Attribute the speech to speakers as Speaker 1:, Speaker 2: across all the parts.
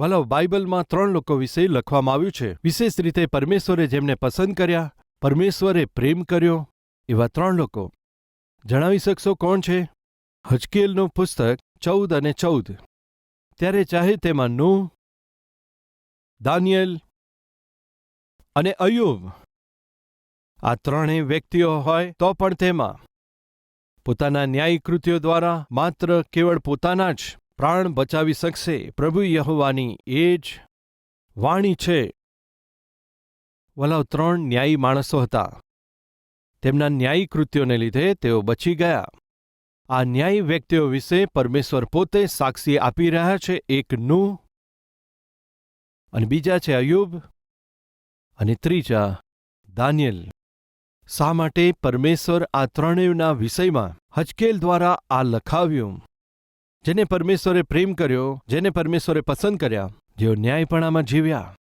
Speaker 1: વાલો, બાઇબલમાં ત્રણ લોકો વિશે લખવામાં આવ્યું છે. વિશેષ રીતે પરમેશ્વરે જેમને પસંદ કર્યા, પરમેશ્વરે પ્રેમ કર્યો, એવા ત્રણ લોકો. જણાવી શકશો કોણ છે? હજકેલનું પુસ્તક ચૌદ અને ચૌદ. ત્યારે ચાહે તેમાં નૂહ, દાનિયેલ અને અયુબ. આ ત્રણેય વ્યક્તિઓ હોય તો પણ તેમાં. પોતાના ન્યાયી કૃત્યો દ્વારા માત્ર કેવળ પોતાના જ પ્રાણ બચાવી શકશે. પ્રભુ યહોવાની એ જ વાણી છે. વલાવ ત્રણ ન્યાયી માણસો હતા. તેમના ન્યાયી કૃત્યોને લીધે તેઓ બચી ગયા. આ ન્યાયી વ્યક્તિઓ વિશે પરમેશ્વર પોતે સાક્ષી આપી રહ્યા છે એક નું અને બીજા છે અયુબ અને ત્રીજા દાનિયેલ. શા માટે પરમેશ્વર આ ત્રણેયના વિષયમાં હજકેલ દ્વારા આ લખાવ્યું? જેને પરમેશ્વરે પ્રેમ કર્યો, જેને પરમેશ્વરે પસંદ કર્યા, જેઓ ન્યાયપણામાં જીવ્યા.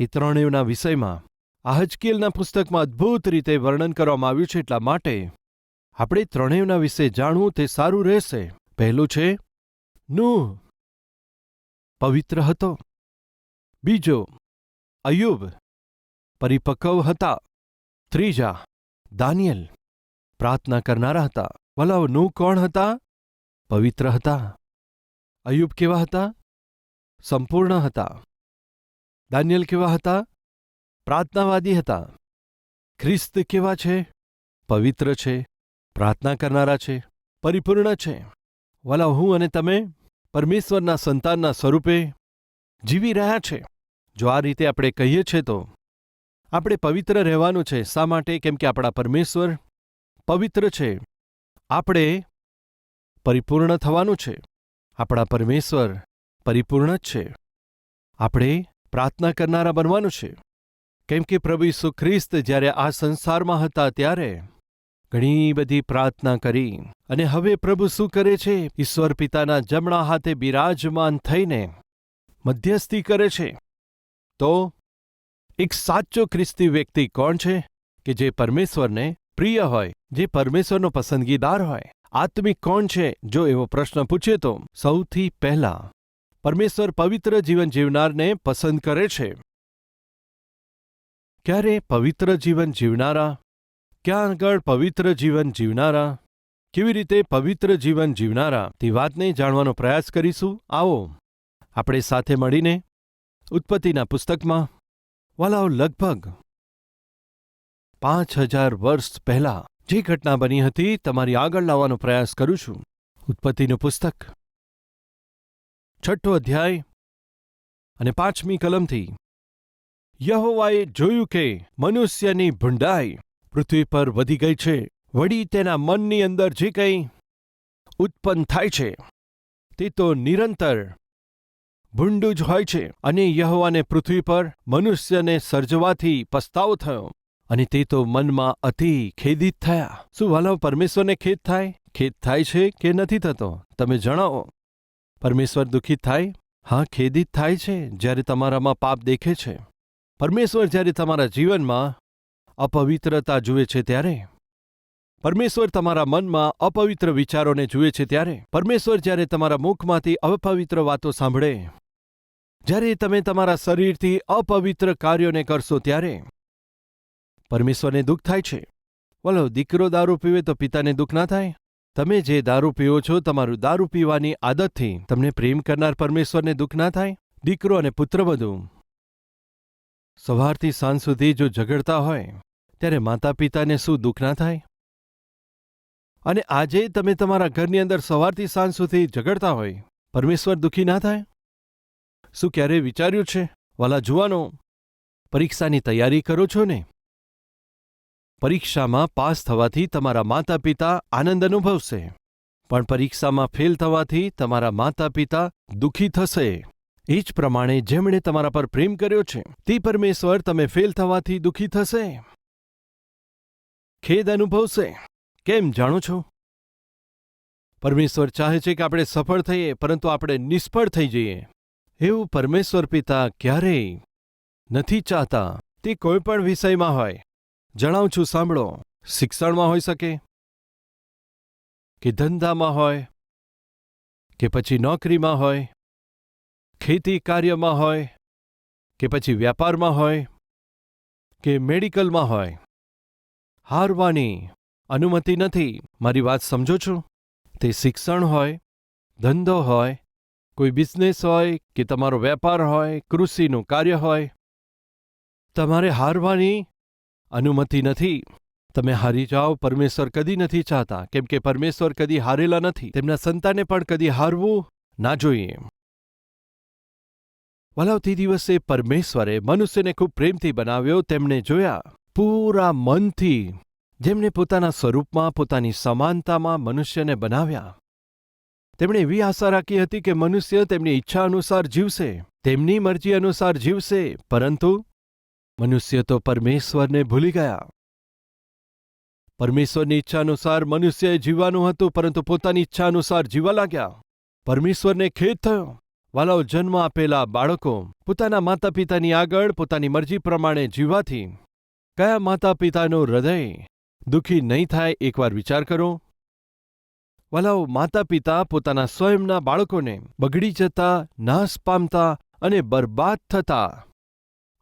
Speaker 1: એ ત્રણેયના વિષયમાં આ હજકેલના પુસ્તકમાં અદ્ભુત રીતે વર્ણન કરવામાં આવ્યું છે એટલા માટે, આપણે ત્રણેયના વિશે જાણવું તે સારું રહેશે. પહેલું છે નું પવિત્ર હતો. બીજો, અયુબ. પરિપક્વ હતા. ત્રીજા, દાનિયલ. પ્રાર્થના કરનારા હતા. વલાવનું કોણ હતા? પવિત્ર હતા. અયુબ કેવા હતા? સંપૂર્ણ હતા. દાનિયલ કેવા હતા? પ્રાર્થનાવાદી હતા. ખ્રિસ્ત કેવા છે? પવિત્ર છે. પ્રાર્થના કરનારા છે. પરિપૂર્ણ છે. વલા, હું અને તમે પરમેશ્વરના સંતાનના સ્વરૂપે જીવી રહ્યા છે. જો આ રીતે આપણે કહીએ છીએ તો આપણે પવિત્ર રહેવાનું છે. શા માટે? કેમ કે આપણા પરમેશ્વર પવિત્ર છે. આપણે પરિપૂર્ણ થવાનું છે. આપણા પરમેશ્વર પરિપૂર્ણ જ છે. આપણે પ્રાર્થના કરનારા બનવાનું છે. કેમ કે પ્રભુ ઈસુ ખ્રિસ્ત જ્યારે આ સંસારમાં હતા ત્યારે ઘણી બધી પ્રાર્થના કરી અને હવે પ્રભુ શું કરે છે? ઈશ્વર પિતાના જમણા હાથે બિરાજમાન થઈને મધ્યસ્થી કરે છે. તો એક સાચો ખ્રિસ્તી વ્યક્તિ કોણ છે? કે જે પરમેશ્વરને પ્રિય હોય, જે પરમેશ્વરનો પસંદગીદાર હોય? આત્મિક કોણ છે? જો એવો પ્રશ્ન પૂછે તો સૌથી પહેલા પરમેશ્વર પવિત્ર જીવન જીવનારને પસંદ કરે છે. ક્યારે પવિત્ર જીવન જીવનારા? ક્યાં આગળ પવિત્ર જીવન જીવનારા? કેવી રીતે પવિત્ર જીવન જીવનારા? તે વાતને જાણવાનો પ્રયાસ કરીશું. આવો. આપણે સાથે મળીને ઉત્પત્તિના પુસ્તકમાં વાલાઓ લગભગ પાંચ હજાર વર્ષ પહેલા જે ઘટના બની હતી, તમારી આગળ લાવવાનો પ્રયાસ કરું છું. ઉત્પત્તિનું પુસ્તક. છઠ્ઠો અધ્યાય. અને પાંચમી કલમથી. યહોવાએ જોયું કે મનુષ્યની ભૂંડાઈ પૃથ્વી પર વધી ગઈ છે. વળી તેના મનની અંદર જે કંઈ ઉત્પન્ન થાય છે, તે તો નિરંતર ભૂંડું જ હોય છે. અને યહોવાને પૃથ્વી પર મનુષ્યને સર્જવાથી પસ્તાવો થયો. અને તે તો મનમાં અતિ ખેદિત થયા. શું વાલાઓ પરમેશ્વરને ખેદ થાય? ખેદ થાય છે કે નથી થતો? તમે જણાવો. પરમેશ્વર દુઃખિત થાય? હા, ખેદિત થાય છે, જ્યારે તમારામાં પાપ દેખે છે. પરમેશ્વર જ્યારે તમારા જીવનમાં અપવિત્રતા જુએ છે ત્યારે. પરમેશ્વર તમારા મનમાં અપવિત્ર વિચારોને જુએ છે ત્યારે. પરમેશ્વર જ્યારે તમારા મુખમાંથી અપવિત્ર વાતો સાંભળે. જ્યારે તમે તમારા શરીરથી અપવિત્ર કાર્યોને કરશો ત્યારે. પરમેશ્વરને દુઃખ થાય છે. બોલો, દીકરો દારૂ પીવે તો પિતાને દુઃખ ના થાય? તમે જે દારૂ પીવો છો, તમારું દારૂ પીવાની આદતથી તમને પ્રેમ કરનાર પરમેશ્વરને દુઃખ ના થાય? દીકરો અને પુત્ર બધું. સવારથી સાંજ સુધી જો ઝઘડતા હોય, ત્યારે માતા પિતાને શું દુઃખ ના થાય? અને આજે તમે તમારા ઘરની અંદર સવારથી સાંજ સુધી ઝઘડતા હોય, પરમેશ્વર દુઃખી ના થાય? શું ક્યારેય વિચાર્યું છે? વાલા જુવાનો, પરીક્ષાની તૈયારી કરો છો ને? પરીક્ષામાં પાસ થવાથી તમારા માતા પિતા આનંદ અનુભવશે. પણ પરીક્ષામાં ફેલ થવાથી તમારા માતા પિતા દુઃખી થશે. એ જ પ્રમાણે જેમણે તમારા પર પ્રેમ કર્યો છે, તે પરમેશ્વર તમે ફેલ થવાથી દુઃખી થશે. ખેદ અનુભવશે. કેમ જાણો છો? પરમેશ્વર ચાહે છે કે આપણે સફળ થઈએ, પરંતુ આપણે નિષ્ફળ થઈ જઈએ. એવું પરમેશ્વર પિતા ક્યારેય નથી ચાહતા. તે કોઈ પણ વિષયમાં હોય. જણાવું છું, સાંભળો. શિક્ષણમાં હોઈ શકે કે ધંધામાં હોય કે પછી નોકરીમાં હોય, ખેતી કાર્યમાં હોય કે પછી વ્યાપારમાં હોય કે મેડિકલમાં હોય. હારવાની અનુમતિ નથી. મારી વાત સમજો છો? તે શિક્ષણ હોય, ધંધો હોય, કોઈ બિઝનેસ હોય કે તમારો વેપાર હોય, કૃષિનું કાર્ય હોય. તમારે હારવાની અનુમતિ નથી. તમે હારી જાઓ, પરમેશ્વર કદી નથી ચાહતા. કેમ કે પરમેશ્વર કદી હારેલા નથી. તેમના સંતાને પણ કદી હારવું ના જોઈએ. વલાવતી દિવસે પરમેશ્વરે મનુષ્યને ખૂબ પ્રેમથી બનાવ્યો, તેમણે જોયા, પૂરા મનથી. જેમને પોતાના સ્વરૂપમાં, પોતાની સમાનતામાં મનુષ્યને બનાવ્યા. તેમણે એવી આશા રાખી હતી કે મનુષ્ય તેમની ઈચ્છા અનુસાર જીવશે. તેમની મરજી અનુસાર જીવશે. પરંતુ મનુષ્ય તો પરમેશ્વરને ભૂલી ગયા. પરમેશ્વરની ઈચ્છા અનુસાર મનુષ્યએ જીવવાનું હતું, પરંતુ પોતાની ઈચ્છા અનુસાર જીવવા લાગ્યા. પરમેશ્વરને ખેદ થયો. વાલાઓ જન્મ આપેલા બાળકો, પોતાના માતા પિતાની આગળ, પોતાની મરજી પ્રમાણે જીવવાથી. કયા માતા પિતાનું હૃદય દુઃખી નહીં થાય, એકવાર વિચાર કરો. વાલાઓ માતા પિતા પોતાના સ્વયંના બાળકોને બગડી જતા, નાશ પામતા અને બરબાદ થતા.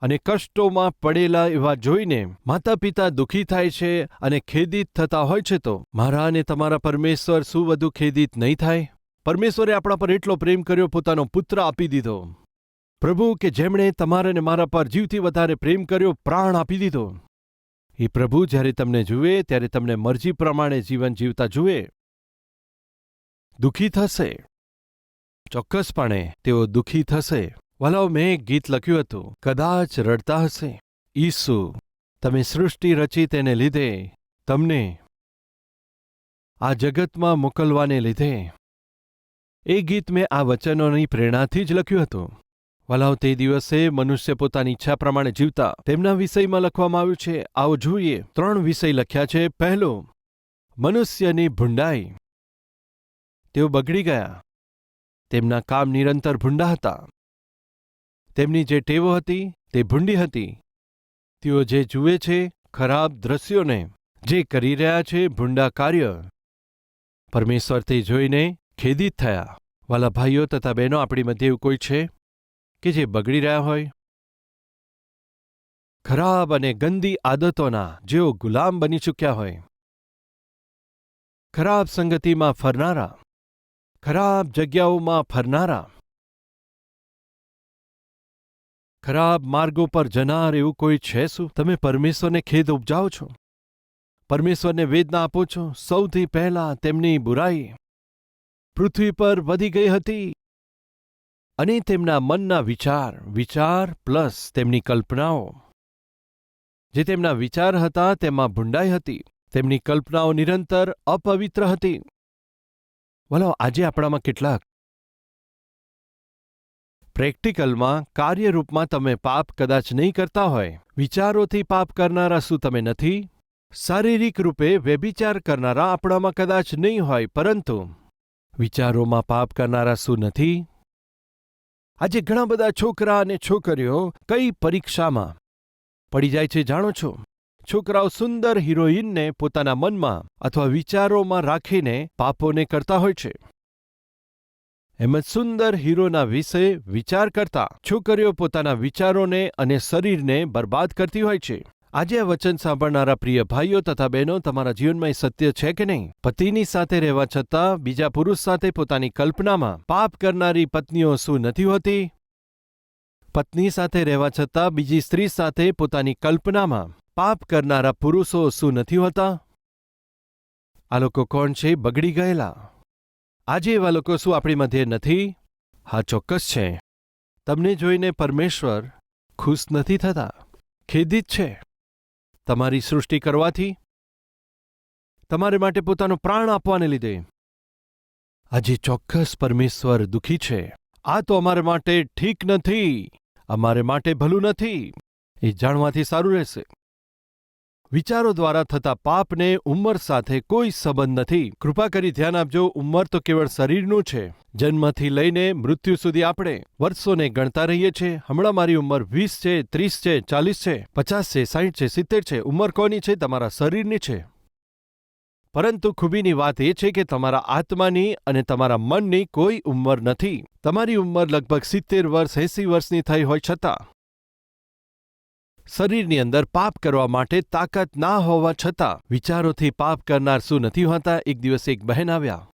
Speaker 1: અને કષ્ટોમાં પડેલા એવા જોઈને માતા પિતા દુઃખી થાય છે અને ખેદિત થતા હોય છે તો મારા અને તમારા પરમેશ્વર શું વધુ ખેદિત નહીં થાય? પરમેશ્વરે આપણા પર એટલો પ્રેમ કર્યો, પોતાનો પુત્ર આપી દીધો. પ્રભુ, કે જેમણે તમારા અને મારા પર જીવથી વધારે પ્રેમ કર્યો, પ્રાણ આપી દીધો. એ પ્રભુ જ્યારે તમને જુએ, ત્યારે તમને મરજી પ્રમાણે જીવન જીવતા જુએ. દુઃખી થશે. ચોક્કસપણે તેઓ દુઃખી થશે. વલાઓ મેં એક ગીત લખ્યું હતું, કદાચ રડતા હશે. ઈસુ, તમે સૃષ્ટિ રચી તેને લીધે, તમને આ જગતમાં મોકલવાને લીધે. એ ગીત મેં આ વચનોની પ્રેરણાથી જ લખ્યું હતું. વલાવ તે દિવસે મનુષ્ય પોતાની ઈચ્છા પ્રમાણે જીવતા. તેમના વિષયમાં લખવામાં આવ્યું છે, આવો જોઈએ. ત્રણ વિષય લખ્યા છે. પહેલો, મનુષ્યની ભૂંડાઈ. તેઓ બગડી ગયા. તેમના કામ નિરંતર ભૂંડા હતા. તેમની જે ટેવો હતી, તે ભૂંડી હતી. તેઓ જે જુએ છે, ખરાબ દ્રશ્યોને, જે કરી રહ્યા છે, ભૂંડા કાર્ય. પરમેશ્વર તે જોઈને ખેદિત થયા. વાલા ભાઈઓ તથા બહેનો, આપણી મધ્ય એવું કોઈ છે? કે જે બગડી રહ્યા હોય? ખરાબ અને ગંદી આદતોના જેઓ ગુલામ બની ચૂક્યા હોય. ખરાબ સંગતિમાં ફરનારા. ખરાબ જગ્યાઓમાં ફરનારા. ખરાબ માર્ગો પર જનાર એવું કોઈ છે શું? તમે પરમેશ્વરને ખેદ ઉપજાવો છો? પરમેશ્વરને વેદના આપો છો? સૌથી પહેલા તેમની બુરાઈ પૃથ્વી પર વધી ગઈ હતી. અને તેમના મનના વિચાર વિચાર પ્લસ તેમની કલ્પનાઓ. જે તેમના વિચાર હતા તેમાં ભૂંડાઈ હતી. તેમની કલ્પનાઓ નિરંતર અપવિત્ર હતી. વલો આજે આપણામાં કેટલાક પ્રેક્ટિકલમાં કાર્યરૂપમાં તમે પાપ કદાચ નહીં કરતા હોય. વિચારોથી પાપ કરનારા શું તમે નથી? શારીરિક રૂપે વ્યભિચાર કરનારા આપણામાં કદાચ નહીં હોય, પરંતુ વિચારોમાં પાપ કરનારા શું નથી? આજે ઘણા બધા છોકરા અને છોકરીઓ કઈ પરીક્ષામાં પડી જાય છે જાણો છો? છોકરાઓ સુંદર હિરોઈનને પોતાના મનમાં અથવા વિચારોમાં રાખીને પાપોને કરતા હોય છે. એમ જ સુંદર હીરોના વિશે વિચાર કરતા છોકરીઓ પોતાના વિચારોને અને શરીરને બરબાદ કરતી હોય છે. આજે આ વચન સાંભળનારા પ્રિય ભાઈઓ તથા બહેનો, તમારા જીવનમાં સત્ય છે કે નહીં? પતિની સાથે રહેવા છતાં બીજા પુરુષ સાથે પોતાની કલ્પનામાં પાપ કરનારી પત્નીઓ શું નથી હોતી? પત્ની સાથે રહેવા છતાં બીજી સ્ત્રી સાથે પોતાની કલ્પનામાં પાપ કરનારા પુરુષો શું નથી હોતા? આ લોકો કોણ છે? બગડી ગયેલા. આજે એવા લોકો શું આપણી મધ્યે નથી? હા, ચોક્કસ છે. તમને જોઈને પરમેશ્વર ખુશ નથી થતા? ખેદિત છે. તમારી સૃષ્ટિ કરવાથી? તમારે માટે પોતાનો પ્રાણ આપવાને લીધે? આજે ચોક્કસ પરમેશ્વર દુઃખી છે. આ તો અમારે માટે ઠીક નથી. અમારે માટે ભલું નથી. એ જાણવાથી સારું રહેશે. વિચારો દ્વારા થતા પાપને ઉંમર સાથે કોઈ સંબંધ નથી. કૃપા કરી ધ્યાન આપજો, ઉંમર તો કેવળ શરીરનું છે. જન્મથી લઈને મૃત્યુ સુધી આપણે વર્ષોને ગણતા રહીએ છીએ. હમણાં મારી ઉંમર વીસ છે, ત્રીસ છે, ચાલીસ છે, પચાસ છે સાહીઠ છે, સિત્તેર છે. ઉંમર કોની છે? તમારા શરીરની છે. પરંતુ ખૂબીની વાત એ છે કે તમારા આત્માની અને તમારા મનની કોઈ ઉંમર નથી. તમારી ઉંમર લગભગ સિત્તેર વર્ષ, એંસી વર્ષની થઈ હોય છતાં શરીરની અંદર પાપ કરવા માટે તાકાત ના હોવા છતાં વિચારોથી પાપ કરનાર શું નથી હોતા? એક દિવસ એક બહેન આવ્યા.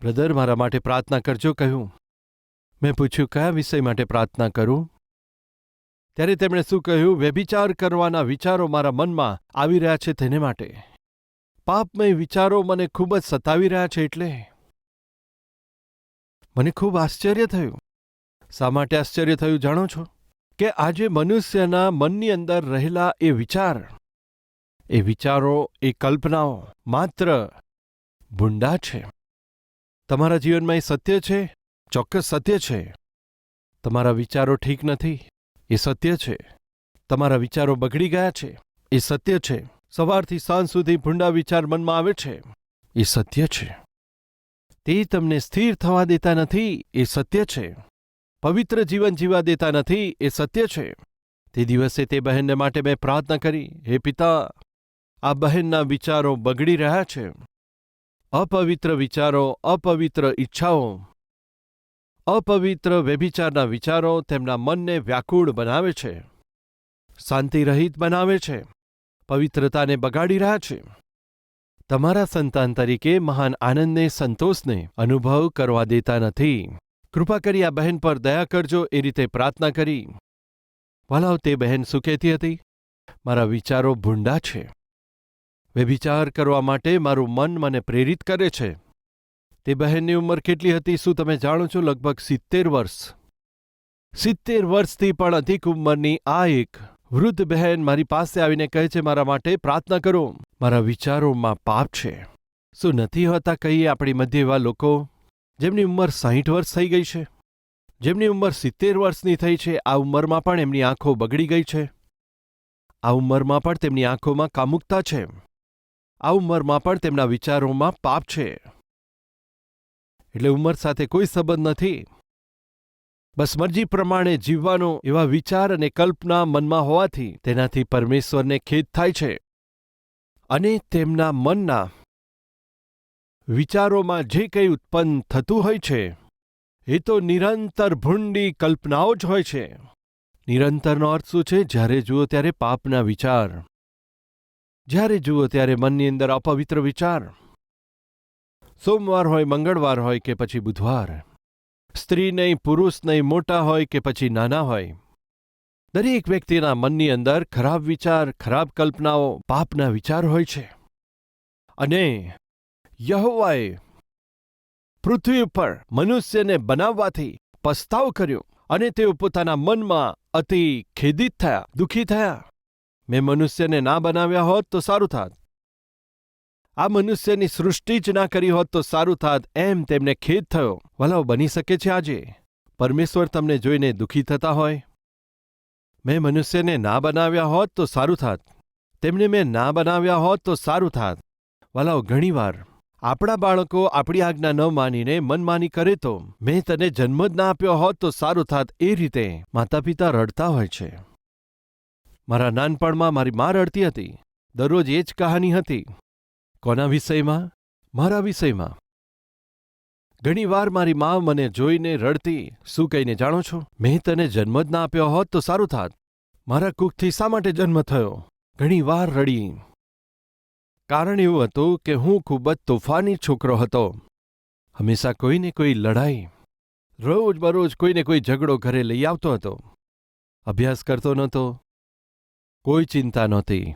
Speaker 1: બ્રધર, મારા માટે પ્રાર્થના કરજો, કહ્યું. મેં પૂછ્યું, કયા વિષય માટે પ્રાર્થના કરું? ત્યારે તેમણે શું કહ્યું? વ્યભિચાર કરવાના વિચારો મારા મનમાં આવી રહ્યા છે તેને માટે. પાપમય વિચારો મને ખૂબ જ સતાવી રહ્યા છે એટલે. મને ખૂબ આશ્ચર્ય થયું. શા માટે આશ્ચર્ય થયું જાણો છો? કે આજે મનુષ્યના મનની અંદર રહેલા એ વિચાર. એ વિચારો, એ કલ્પનાઓ માત્ર ભૂંડા છે. તમારા જીવનમાં એ સત્ય છે? ચોક્કસ સત્ય છે. તમારા વિચારો ઠીક નથી? એ સત્ય છે. તમારા વિચારો બગડી ગયા છે? એ સત્ય છે. સવારથી સાંજ સુધી ભૂંડા વિચાર મનમાં આવે છે. એ સત્ય છે. તે તમને સ્થિર થવા દેતા નથી. એ સત્ય છે. પવિત્ર જીવન જીવા દેતા નથી એ સત્ય છે. તે દિવસે તે બહેનને માટે મેં પ્રાર્થના કરી, હે પિતા, આ બહેનના વિચારો બગડી રહ્યા છે. અપવિત્ર વિચારો, અપવિત્ર ઈચ્છાઓ, અપવિત્ર વ્યભિચારના વિચારો તેમના મનને વ્યાકુળ બનાવે છે. શાંતિરહિત બનાવે છે. પવિત્રતાને બગાડી રહ્યા છે. તમારા સંતાન તરીકે મહાન આનંદને, સંતોષને અનુભવ કરવા દેતા નથી. કૃપા કરી આ બહેન પર દયા કરજો, એ રીતે પ્રાર્થના કરી. ભલાવ તે બહેન શું હતી. મારા વિચારો ભૂંડા છે. વ્યભિચાર કરવા માટે મારું મન મને પ્રેરિત કરે છે. તે બહેનની ઉંમર કેટલી હતી શું તમે જાણો છો? લગભગ સિત્તેર વર્ષ. સિત્તેર વર્ષથી પણ અધિક ઉંમરની આ એક વૃદ્ધ બહેન મારી પાસે આવીને કહે છે, મારા માટે પ્રાર્થના કરો. મારા વિચારોમાં પાપ છે. શું નથી હોતા કહીએ આપણી મધ્ય એવા લોકો? જેમની ઉંમર સાહીઠ વર્ષ થઈ ગઈ છે. જેમની ઉંમર સિત્તેર વર્ષની થઈ છે, આ ઉંમરમાં પણ એમની આંખો બગડી ગઈ છે. આ ઉંમરમાં પણ તેમની આંખોમાં કામુકતા છે. આ ઉંમરમાં પણ તેમના વિચારોમાં પાપ છે. એટલે ઉંમર સાથે કોઈ સંબંધ નથી. બસ મરજી પ્રમાણે જીવવાનો એવા વિચાર અને કલ્પના મનમાં હોવાથી તેનાથી પરમેશ્વરને ખેદ થાય છે. અને તેમના મનના વિચારોમાં જે કંઈ ઉત્પન્ન થતું હોય છે, એ તો નિરંતર ભૂંડી કલ્પનાઓ જ હોય છે. નિરંતરનો અર્થ શું છે? જ્યારે જુઓ ત્યારે પાપના વિચાર. જ્યારે જુઓ ત્યારે મનની અંદર અપવિત્ર વિચાર. સોમવાર હોય, મંગળવાર હોય કે પછી બુધવાર. સ્ત્રી નહીં, પુરુષ નહીં, મોટા હોય કે પછી નાના હોય. દરેક વ્યક્તિના મનની અંદર ખરાબ વિચાર, ખરાબ કલ્પનાઓ, પાપના વિચાર હોય છે. અને યહોવાએ પૃથ્વી ઉપર મનુષ્યને બનાવવાથી પસ્તાવ કર્યો અને તેઓ પોતાના મનમાં અતિ ખેદિત થયા, દુઃખી થયા. મેં મનુષ્યને ના બનાવ્યા હોત તો સારું થાત. આ મનુષ્યની સૃષ્ટિ જ ના કરી હોત તો સારું થાત એમ તેમને ખેદ થયો. વલાવ બની શકે છે આજે? પરમેશ્વર તમને જોઈને દુઃખી થતા હોય? મેં મનુષ્યને ના બનાવ્યા હોત તો સારું થાત. તેમને મેં ના બનાવ્યા હોત તો સારું થાત. વલાવ ઘણીવાર આપણા બાળકો આપણી આજ્ઞા ન માનીને મનમાની કરે તો? મેં તને જન્મ જ ના આપ્યો હોત તો સારું થાત એ રીતે. માતા પિતા રડતા હોય છે. મારા નાનપણમાં મારી મા રડતી હતી. દરરોજ એ જ કહાની હતી. કોના વિષયમાં? મારા વિષયમાં. ઘણીવાર મારી મા મને જોઈને રડતી. શું કહીને જાણો છો? મેં તને જન્મ જ ના આપ્યો હોત તો સારું થાત. મારા કુકથી શા માટે જન્મ થયો? ઘણીવાર રડી. કારણ એવું હતું કે હું ખૂબ જ તોફાની છોકરો હતો. હંમેશા કોઈને કોઈ લડાઈ રોજ બરોજ કોઈને કોઈ ઝઘડો ઘરે લઈ આવતો હતો. અભ્યાસ કરતો નહોતો. કોઈ ચિંતા નહોતી.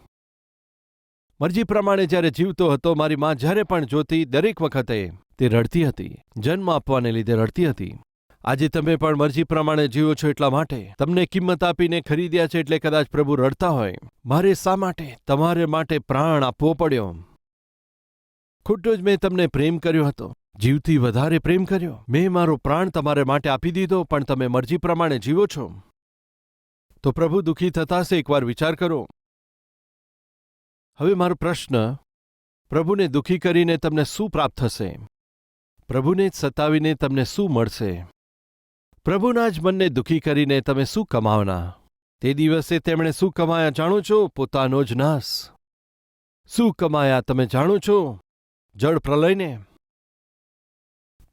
Speaker 1: મરજી પ્રમાણે જ્યારે જીવતો હતો, મારી માં જ્યારે પણ જોતી દરેક વખતે તે રડતી હતી, જન્મ આપવાને લીધે રડતી હતી. આજે તમે પણ મરજી પ્રમાણે જીવો છો એટલા માટે. તમને કિંમત આપીને ખરીદ્યા છે એટલે કદાચ પ્રભુ રડતા હોય. મારે શા માટે? તમારે માટે પ્રાણ આપવો પડ્યો. ખોટો જ મેં તમને પ્રેમ કર્યો હતો. જીવથી વધારે પ્રેમ કર્યો. મેં મારો પ્રાણ તમારે માટે આપી દીધો, પણ તમે મરજી પ્રમાણે જીવો છો. તો પ્રભુ દુઃખી થતા હશે એકવાર વિચાર કરો. હવે મારો પ્રશ્ન, પ્રભુને દુઃખી કરીને તમને શું પ્રાપ્ત થશે? પ્રભુને જ સતાવીને તમને શું મળશે? પ્રભુના જ મનને દુઃખી કરીને તમે શું કમાવના તે દિવસે તેમણે શું કમાયા જાણો છો? પોતાનો જ નાશ. શું કમાયા તમે જાણો છો? જળ પ્રલયને.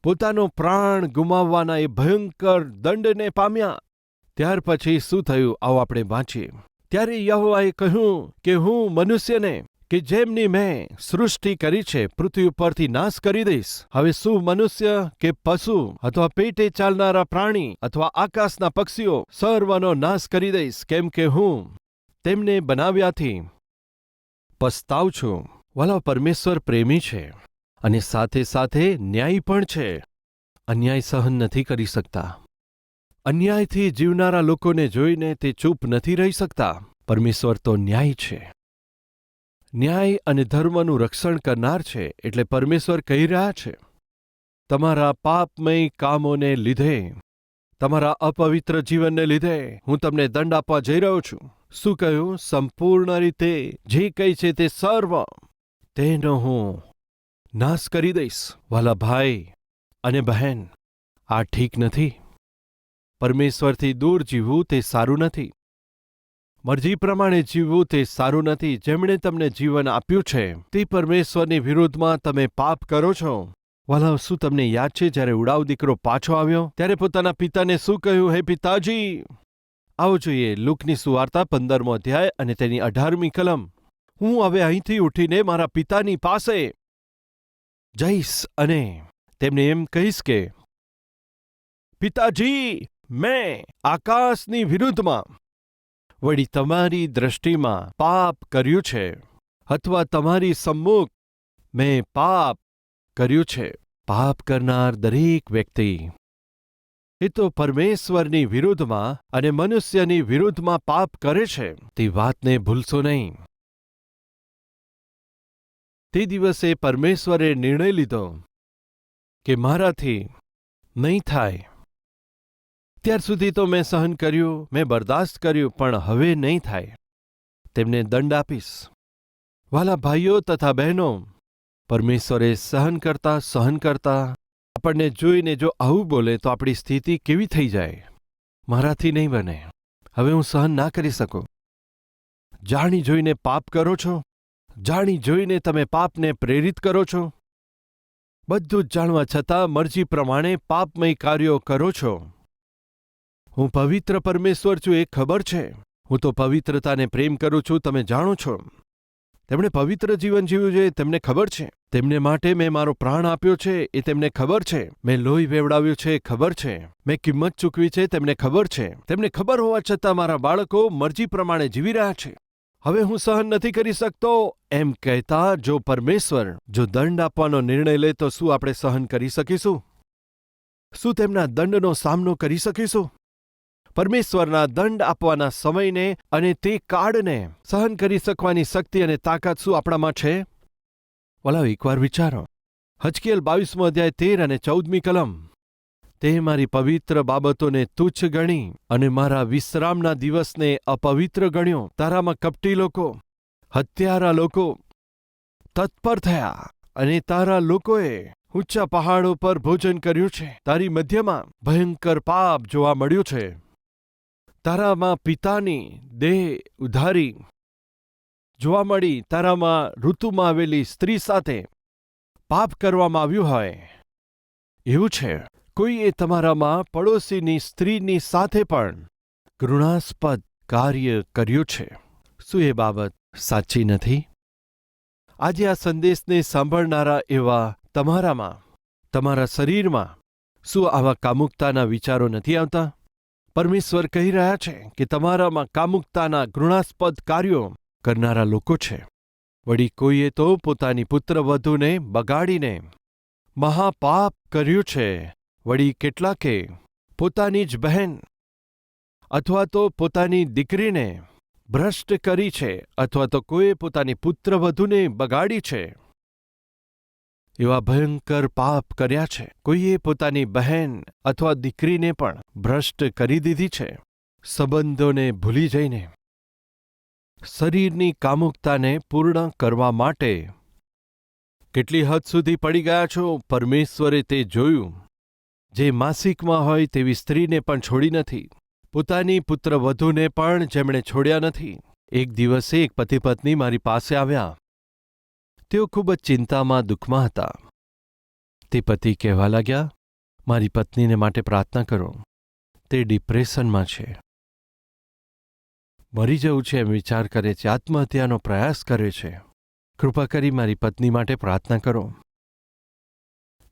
Speaker 1: પોતાનો પ્રાણ ગુમાવવાના એ ભયંકર દંડને પામ્યા. ત્યાર પછી શું થયું? આવો આપણે વાંચીએ. ત્યારે યહોવાએ કહ્યું કે હું મનુષ્યને કે જેમની મેં સૃષ્ટિ કરી છે, પૃથ્વી ઉપરથી નાશ કરી દઈશ. હવે શું મનુષ્ય કે પશુ અથવા પેટે ચાલનારા પ્રાણી અથવા આકાશના પક્ષીઓ સર્વનો નાશ કરી દઈશ, કેમ કે હું તેમને બનાવ્યાથી પસ્તાવ છું. વાલા, પરમેશ્વર પ્રેમી છે અને સાથે સાથે ન્યાયી પણ છે. અન્યાય સહન નથી કરી શકતા. અન્યાયથી જીવનારા લોકોને જોઈને તે ચૂપ નથી રહી શકતા. પરમેશ્વર તો ન્યાય છે. ન્યાય અને ધર્મનું રક્ષણ કરનાર છે એટલે પરમેશ્વર કહી રહ્યા છે, તમારા પાપમય કામોને લીધે, તમારા અપવિત્ર જીવનને લીધે હું તમને દંડ આપવા જઈ રહ્યો છું. શું કહ્યું? સંપૂર્ણ રીતે, જે કંઈ છે તે સર્વ. તેનો હું નાશ કરી દઈશ, વાલા ભાઈ અને બહેન. આ ઠીક નથી. પરમેશ્વરથી દૂર જીવવું તે સારું નથી. મરજી પ્રમાણે જીવવું તે સારું નથી. જેમણે તમને જીવન આપ્યું છે, તે પરમેશ્વરની વિરુદ્ધમાં તમે પાપ કરો છો. વાલા શું તમને યાદ છે, જ્યારે ઉડાવ દીકરો પાછો આવ્યો? ત્યારે પોતાના પિતાને શું કહ્યું? હે પિતાજી! આવો જોઈએ લુકની સુવાર્તા પંદરમો અધ્યાય અને તેની અઢારમી કલમ. હું હવે અહીંથી ઉઠીને મારા પિતાની પાસે જઈશ અને તેમને એમ કહીશ કે, પિતાજી, મેં આકાશની વિરુદ્ધમાં વળી તમારી દ્રષ્ટિમાં પાપ કર્યું છે, અથવા તમારી સમ્મુખ મેં પાપ કર્યું છે. પાપ કરનાર દરેક વ્યક્તિ એ તો પરમેશ્વરની વિરુદ્ધમાં અને મનુષ્યની વિરુદ્ધમાં પાપ કરે છે. તે વાતને ભૂલશો નહીં. તે દિવસે પરમેશ્વરે નિર્ણય લીધો કે મારાથી નહીં થાય. ત્યાર સુધી તો મેં સહન કર્યું, મેં બરદાસ્ત કર્યું, પણ હવે નહીં થાય. તેમને દંડ આપીશ. વાલા ભાઈઓ તથા બહેનો, પરમેશ્વરે સહન કરતા સહન કરતા, આપણને જોઈને જો આવું બોલે તો આપણી સ્થિતિ કેવી થઈ જાય? મારાથી નહીં બને. હવે હું સહન ના કરી શકું. જાણી જોઈને પાપ કરો છો? જાણી જોઈને તમે પાપને પ્રેરિત કરો છો? બધું જ જાણવા છતાં મરજી પ્રમાણે પાપમય કાર્યો કરો છો. હું પવિત્ર પરમેશ્વર છું એ ખબર છે. હું તો પવિત્રતાને પ્રેમ કરું છું, તમે જાણો છો. તેમણે પવિત્ર જીવન જીવ્યું છે તેમને ખબર છે. તેમને માટે મેં મારો પ્રાણ આપ્યો છે એ તેમને ખબર છે. મેં લોહી વેવડાવ્યું છે ખબર છે. મેં કિંમત ચૂકવી છે તેમને ખબર છે. તેમને ખબર હોવા છતાં મારા બાળકો મરજી પ્રમાણે જીવી રહ્યા છે. હવે હું સહન નથી કરી શકતો. એમ કહેતા જો પરમેશ્વર જો દંડ આપવાનો નિર્ણય લે તો શું આપણે સહન કરી શકીશું? શું તેમના દંડનો સામનો કરી શકીશું? પરમેશ્વરના દંડ આપવાના સમયને અને તે કાળને સહન કરી શકવાની શક્તિ અને તાકાત શું આપણામાં છે? વલાવ એકવાર વિચારો. હચકેલ બાવીસમો અધ્યાય, તેર અને ચૌદમી કલમ. તે મારી પવિત્ર બાબતોને તુચ્છ ગણી અને મારા વિશ્રામના દિવસને અપવિત્ર ગણ્યો. તારામાં કપટી લોકો, હત્યારા લોકો તત્પર થયા અને તારા લોકોએ ઊંચા પહાડો પર ભોજન કર્યું છે. તારી મધ્યમાં ભયંકર પાપ જોવા મળ્યું છે. તારામાં પિતાની દેહ ઉધારી. જોવા મળી તારામાં ઋતુમાં આવેલી સ્ત્રી સાથે પાપ કરવામાં આવ્યું હોય. એવું છે. કોઈએ તમારામાં પડોશીની સ્ત્રીની સાથે પણ ઘૃણાસ્પદ કાર્ય કર્યું છે. શું એ બાબત સાચી નથી? આજે આ સંદેશને સાંભળનારા એવા તમારામાં, તમારા શરીરમાં શું આવા કામુકતાના વિચારો નથી આવતા? પરમેશ્વર કહી રહ્યા છે કે તમારામાં કામુકતાના ઘૃણાસ્પદ કાર્યો કરનારા લોકો છે. વળી કોઈએ તો પોતાની પુત્રવધૂને બગાડીને મહાપાપ કર્યું છે. વળી કેટલાકે પોતાની જ બહેન અથવા તો પોતાની દીકરીને ભ્રષ્ટ કરી છે અથવા તો કોઈએ પોતાની પુત્રવધૂને બગાડી છે. એવા ભયંકર પાપ કર્યા છે. કોઈએ પોતાની બહેન અથવા દીકરીને પણ ભ્રષ્ટ કરી દીધી છે. સંબંધોને ભૂલી જઈને. શરીરની કામુકતાને પૂર્ણ કરવા માટે. કેટલી હદ સુધી પડી ગયા છો? પરમેશ્વરે તે જોયું. જે માસિકમાં હોય તેવી સ્ત્રીને પણ છોડી નથી. પોતાની પુત્રવધૂને પણ જેમણે છોડ્યા નથી. એક દિવસે એક પતિ પત્ની મારી પાસે આવ્યા. તેઓ ખૂબ જ ચિંતામાં, દુઃખમાં હતા. તે પતિ કહેવા લાગ્યા, મારી પત્નીને માટે પ્રાર્થના કરો. તે ડિપ્રેશનમાં છે. મરી જવું છે, એમ વિચાર કરે છે. આત્મહત્યાનો પ્રયાસ કરે છે. કૃપા કરી મારી પત્ની માટે પ્રાર્થના કરો.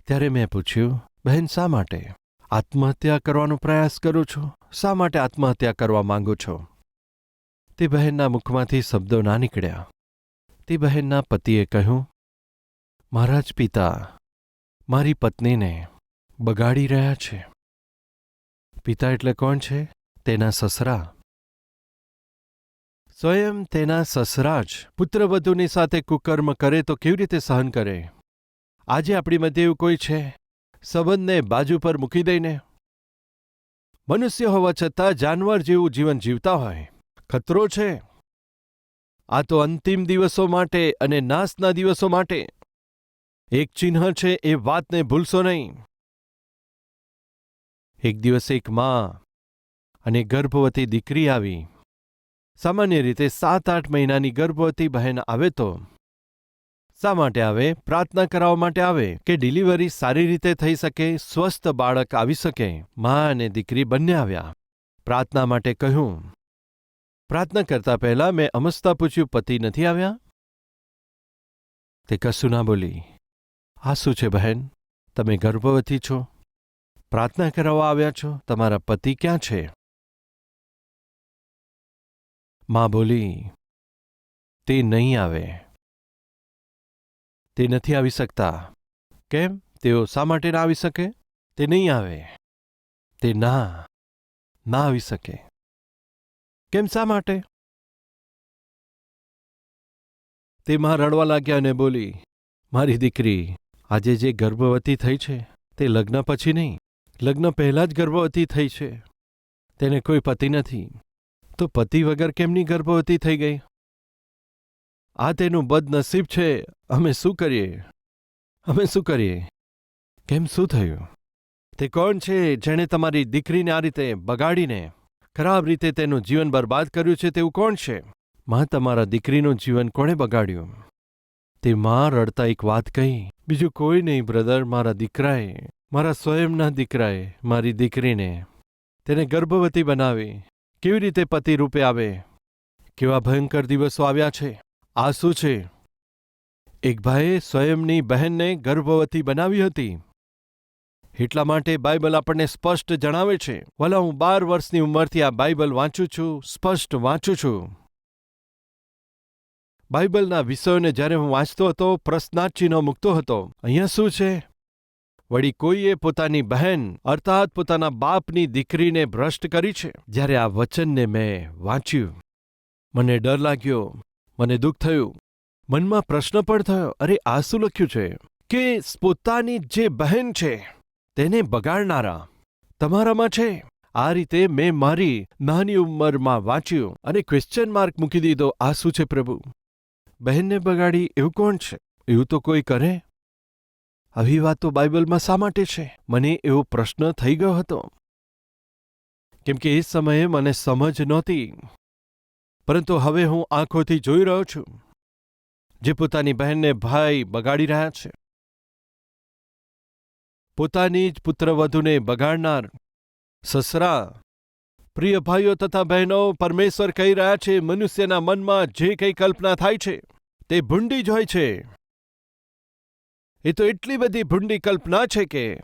Speaker 1: ત્યારે મેં પૂછ્યું, બહેન, શા માટે? આત્મહત્યા કરવાનો પ્રયાસ કરો છો? શા માટે આત્મહત્યા કરવા માંગો છો? તે બહેનના મુખમાંથી શબ્દો ના નીકળ્યા. તે બહેનના પતિએ કહ્યું મારા જ પિતા, મારી પત્નીને બગાડી રહ્યા છે. પિતા એટલે કોણ છે? તેના સસરા. સ્વયં તેના સસરા જ પુત્રવધુની સાથે કુકર્મ કરે તો કેવી રીતે સહન કરે? આજે આપણી મધ્ય એવું કોઈ છે? સંબંધને બાજુ પર મૂકી દઈને. મનુષ્ય હોવા છતાં જાનવર જેવું જીવન જીવતા હોય. ખતરો છે. આ તો અંતિમ દિવસો માટે અને નાસના દિવસો માટે. એક ચિહ્ન છે એ વાતને ભૂલશો નહીં. એક દિવસ એક માં અને ગર્ભવતી દીકરી આવી. સામાન્ય રીતે સાત આઠ મહિનાની ગર્ભવતી બહેન આવે તો. શા માટે આવે? પ્રાર્થના કરાવવા માટે આવે કે ડિલિવરી સારી રીતે થઈ શકે, સ્વસ્થ બાળક આવી શકે. મા અને દીકરી બંને આવ્યા. પ્રાર્થના માટે કહ્યું. પ્રાર્થના કરતા પહેલા મેં અમસ્તા પૂછ્યું, પતિ નથી આવ્યા? તે કશું ના બોલી, આ શું છે બહેન? તમે ગર્ભવતી છો? પ્રાર્થના કરાવવા આવ્યા છો? તમારા પતિ ક્યાં છે? માં બોલી, તે નહીં આવે. તે નથી આવી શકતા. કેમ? તેઓ શા માટે ના આવી શકે? તે નહીં આવે. તે ના ના આવી શકે. કેમ શા માટે? તે માં રડવા લાગ્યા અને બોલી, મારી દીકરી, આજે જે ગર્ભવતી થઈ છે, તે લગ્ન પછી નહીં, લગ્ન પહેલાં જ ગર્ભવતી થઈ છે. તેને કોઈ પતિ નથી. તો પતિ વગર કેમની ગર્ભવતી થઈ ગઈ? આ તેનું બદનસીબ છે. અમે શું કરીએ? અમે શું કરીએ? કેમ શું થયું? તે કોણ છે જેણે તમારી દીકરીને આ રીતે બગાડીને ખરાબ રીતે તેનું જીવન બરબાદ કર્યું છે તેવું કોણ છે? માં તમારા દીકરીનું જીવન કોણે બગાડ્યું? તે માં રડતા એક વાત કહી, બીજું કોઈ નહીં, બ્રધર, મારા દીકરાએ, મારા સ્વયંના દીકરાએ, મારી દીકરીને તેને ગર્ભવતી બનાવી. કેવી રીતે પતિ રૂપે આવે? કેવા ભયંકર દિવસો આવ્યા છે? આ શું છે? એક ભાઈએ સ્વયંની બહેનને ગર્ભવતી બનાવી હતી. એટલા માટે બાઇબલ આપણને સ્પષ્ટ જણાવે છે. ભલા હું બાર વર્ષની ઉંમરથી આ બાઇબલ વાંચું છું, સ્પષ્ટ વાંચું છું. બાઇબલના વિષયોને જ્યારે હું વાંચતો હતો પ્રશ્નાર્થ મૂકતો હતો. અહીંયા શું છે? વળી કોઈએ પોતાની બહેન, અર્થાત પોતાના બાપની દીકરીને ભ્રષ્ટ કરી છે? જ્યારે આ વચનને મેં વાંચ્યું. મને ડર લાગ્યો. મને દુઃખ થયું. મનમાં પ્રશ્ન પણ થયો. અરે આ શું લખ્યું છે? કે પોતાની જે બહેન છે તેને બગાડનારા. તમારામાં છે. આ રીતે મેં મારી નાની ઉંમરમાં વાંચ્યું અને ક્વેશ્ચન માર્ક મૂકી દીધો, આ શું છે પ્રભુ? બહેનને બગાડી એવું કોણ છે? એવું તો કોઈ કરે? આવી વાત તો બાઇબલમાં શા માટે છે? મને એવો પ્રશ્ન થઈ ગયો હતો. કેમ કે એ સમયે મને સમજ નહોતી. પરંતુ હવે હું આંખોથી જોઈ રહ્યો છું. જે પોતાની બહેનને ભાઈ બગાડી રહ્યા છે. પોતાની જ પુત્રવધુને બગાડનાર સસરા. પ્રિય ભાઈઓ તથા બહેનો, પરમેશ્વર કહી રહ્યા છે, મનુષ્યના મનમાં જે કંઈ કલ્પના થાય છે, તે ભૂંડી જ હોય છે. એ તો એટલી બધી ભૂંડી કલ્પના છે કે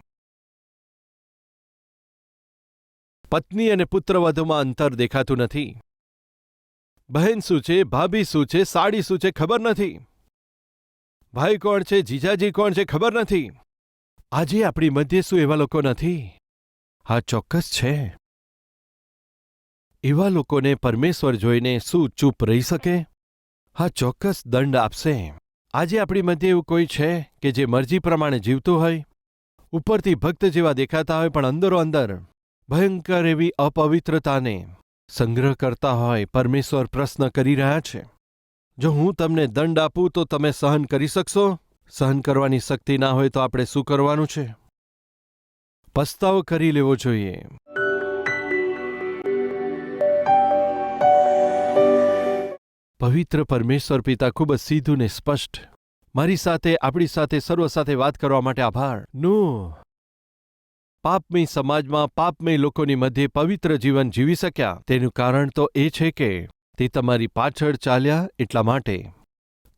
Speaker 1: પત્ની અને પુત્રવધુમાં અંતર દેખાતું નથી. બહેન શું છે, ભાભી શું છે, સાડી શું છે ખબર નથી. ભાઈ કોણ છે, જીજાજી કોણ છે ખબર નથી. આજે આપણી મધ્યે શું એવા લોકો નથી? હા ચોક્કસ છે. એવા લોકોને પરમેશ્વર જોઈને શું ચૂપ રહી શકે? હા ચોક્કસ દંડ આપશે. આજે આપણી મધ્ય એવું કોઈ છે કે જે મરજી પ્રમાણે જીવતું હોય? ઉપરથી ભક્ત જેવા દેખાતા હોય પણ અંદરો અંદર. ભયંકર એવી અપવિત્રતાને સંગ્રહ કરતા હોય પરમેશ્વર પ્રશ્ન કરી રહ્યા છે. જો હું તમને દંડ આપું તો તમે સહન કરી શકશો? સહન કરવાની શક્તિ ના હોય તો આપણે શું કરવાનું છે? પસ્તાવો કરી લેવો જોઈએ. પવિત્ર પરમેશ્વર પિતા ખૂબ જ સીધું ને સ્પષ્ટ. મારી સાથે, આપણી સાથે, સર્વ સાથે વાત કરવા માટે આભાર. નું. પાપમય સમાજમાં પાપમય લોકોની મધ્યે પવિત્ર જીવન જીવી શક્યા. તેનું કારણ તો એ છે કે તે તમારી પાછળ ચાલ્યા એટલા માટે.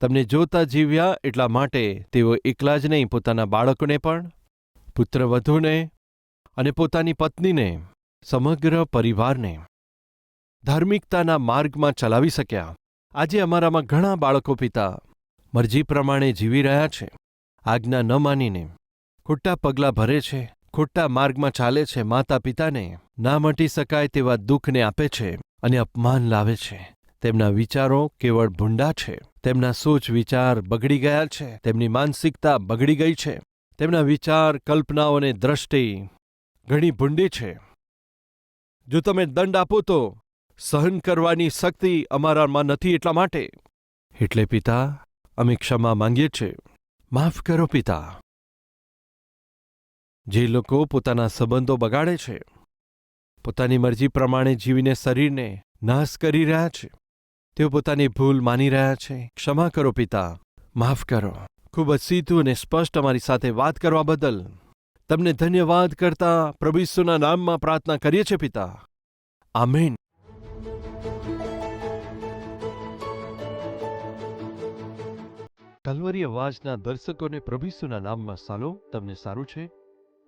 Speaker 1: તમને જોતા જીવ્યા એટલા માટે તેઓ એકલા જ નહીં, પોતાના બાળકોને પણ, પુત્રવધૂને અને પોતાની પત્નીને, સમગ્ર પરિવારને ધાર્મિકતાના માર્ગમાં ચલાવી શક્યા. આજે અમારામાં ઘણા બાળકો પિતા મરજી પ્રમાણે જીવી રહ્યા છે. આજ્ઞા ન માનીને ખોટા પગલાં ભરે છે, ખોટા માર્ગમાં ચાલે છે માતા પિતાને ના મટી શકાય તેવા દુઃખને આપે છે અને અપમાન લાવે છે. તેમના વિચારો કેવળ ભૂંડા છે. તેમના સોચ વિચાર બગડી ગયા છે, તેમની માનસિકતા બગડી ગઈ છે, તેમના વિચાર, કલ્પનાઓ અને દ્રષ્ટિ ઘણી ભૂંડી છે. જો તમે દંડ આપો તો સહન કરવાની શક્તિ અમારામાં નથી એટલા માટે. એટલે પિતા, અમે ક્ષમા માંગીએ છીએ. માફ કરો પિતા. જે લોકો પોતાના સંબંધો બગાડે છે, પોતાની મરજી પ્રમાણે જીવીને શરીરને નાશ કરી રહ્યા છે. તેઓ પોતાની ભૂલ માની રહ્યા છે. ક્ષમા કરો પિતા. માફ કરો. ખૂબ જ સીધું અને સ્પષ્ટ અમારી સાથે વાત કરવા બદલ. તમને ધન્યવાદ કરતા પ્રભુ ઈસુના નામમાં પ્રાર્થના કરીએ છીએ પિતા. આમેન. કલવરી અવાજના દર્શકોને પ્રભુ ઈસુના નામમાં સાલો. તમને સારું છે?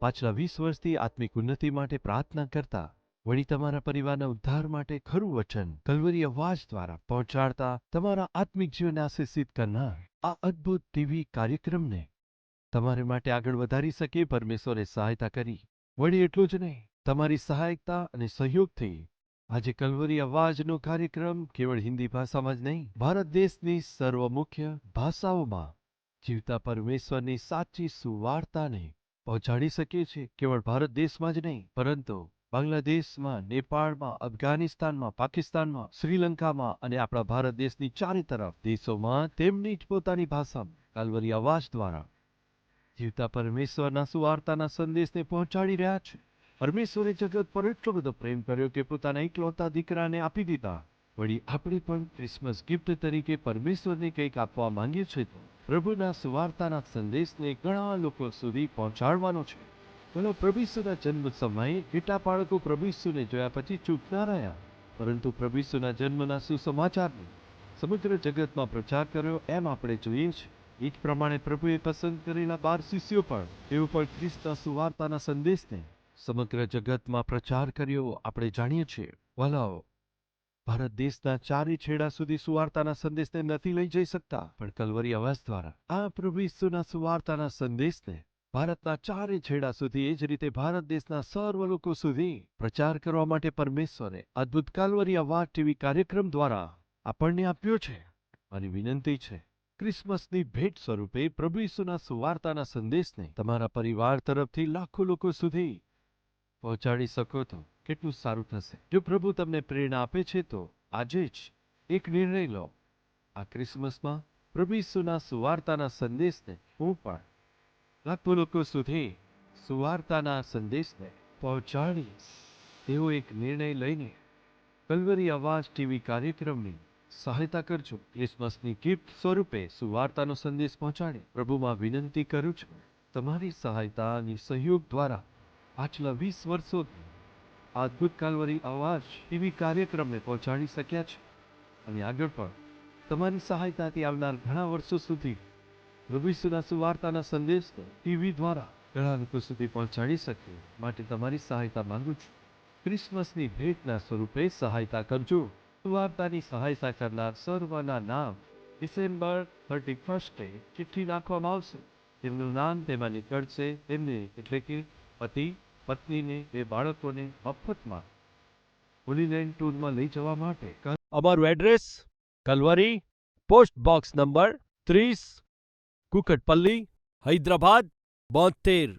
Speaker 1: પાછલા વીસ વર્ષથી આત્મિક ઉન્નતિ માટે પ્રાર્થના કરતા વળી તમારા પરિવારના ઉદ્ધાર માટે ખરું વચન કલવરી અવાજ દ્વારા પહોંચાડતા તમારા આત્મિક જીવનને આશીષિત કરનાર આ અદ્ભુત ટીવી કાર્યક્રમને તમારે માટે આગળ વધારી શકે પરમેશ્વરે સહાયતા કરી. વળી એટલું જ નહીં, તમારી સહાયતા અને સહયોગથી આજે કલવરી અવાજનો કાર્યક્રમ કેવળ હિન્દી ભાષામાં જ નહીં, ભારત દેશની સર્વ મુખ્ય ભાષાઓમાં જીવતા પરમેશ્વરની સાચી સુવાર્તાને પહોંચાડી શકીએ છીએ. કેવળ ભારત દેશમાં જ નહીં, પરંતુ બાંગ્લાદેશમાં, નેપાળમાં, અફઘાનિસ્તાનમાં, પાકિસ્તાનમાં, શ્રીલંકામાં અને આપણા ભારત દેશની ચારે તરફ દેશોમાં તેમની જ પોતાની ભાષામાં કાલવરી અવાજ દ્વારા જીવતા પરમેશ્વરના સુવાર્તાના સંદેશને પહોંચાડી રહ્યા છે. પરમેશ્વરે જગત પર એટલો બધો પ્રેમ કર્યો કે પોતાના એકલૌતા દીકરાને આપી દીધા. વળી આપણે પણ ક્રિસમસ ગિફ્ટ તરીકે પરમેશ્વરને કંઈક આપવા માંગીએ છીએ પ્રભુના સુવાર્તાના સંદેશને ઘણા લોકો સુધી પહોંચાડવાનો છે. બોલો પ્રભુસુના જન્મ સમયે કેટલા બાળકો પ્રભુસુને જોયા પછી ચૂપ રહ્યા? પરંતુ પ્રભુસુના જન્મના સુસમાચારને સમગ્ર જગતમાં પ્રચાર કર્યો એમ આપણે જોઈએ છીએ. એ જ પ્રમાણે પ્રભુએ પસંદ કરેલા બાર શિષ્યો પણ તેઓ પણ ખ્રિસ્તના સુવાર્તાના સંદેશને સમગ્ર જગતમાં પ્રચાર કર્યો આપણે જાણીએ છીએ. વલાઓ ભારત દેશના ચારે છેડા સુધી સુવાર્તાના સંદેશને નથી લઈ જઈ શકતા, પણ કલવરી અવાજ દ્વારા આ પ્રભુ ઈસુના સુવાર્તાના સંદેશને ભારતના ચારે છેડા સુધી એ જ રીતે ભારત દેશના સર્વ લોકો સુધી પ્રચાર કરવા માટે પરમેશ્વરે અદ્ભુત કાલવરી અવાજ ટીવી કાર્યક્રમ દ્વારા આપણને આપ્યો છે. મારી વિનંતી છે, ક્રિસમસની ભેટ સ્વરૂપે પ્રભુ ઈસુના સુવાર્તાના સંદેશને તમારા પરિવાર તરફથી લાખો લોકો સુધી પહોંચાડી શકો તો કેટલું સારું થશે. જો પ્રભુ તમને પ્રેરણા આપે છે તો આજે જ એક નિર્ણય લો. આ ક્રિસમસમાં પ્રભુ ઈસુના સુવાર્તાના સંદેશને હું પણ લાખો લોકો સુધી સુવાર્તાના સંદેશને પહોંચાડી તેવો એક નિર્ણય લઈને કલવરી અવાજ ટીવી કાર્યક્રમની સહાયતા કરજો. ક્રિસમસની ગિફ્ટ સ્વરૂપે સુવાર્તાનો સંદેશ પહોંચાડે. પ્રભુમાં વિનંતી કરું છું, તમારી સહાયતા અને સહયોગ દ્વારા પાછલા વીસ વર્ષોથી અદ્ભુત કાલવરી અવાજ ટીવી કાર્યક્રમને પહોંચાડી શક્યા છે. અને આગળ પણ તમારી સહાયતાથી આવનાર ઘણા વર્ષો સુધી ભવિષ્યના સુવાર્તાના સંદેશ ટીવી દ્વારા ઘણા લોકો સુધી પહોંચાડી શકે માટે તમારી સહાયતા માંગુ છું. ક્રિસમસની ભેટના સ્વરૂપે સહાયતા કરજો. સુવાર્તાની સહાયતા કરનાર સર્વના નામ ડિસેમ્બર થર્ટી ફર્સ્ટે ચિઠ્ઠી નાખવામાં આવશે. તેમનું નામ તેમાં નીકળશે. તેમને એટલે કે પતિ, પત્નીને, બે બાળકોને મફતમાં હોલીલેન્ડ ટૂરમાં લઈ જવા માટે અમારું address Calvary, post box number ત્રીસ કુકટપલ્લી હૈદરાબાદ બોતેર.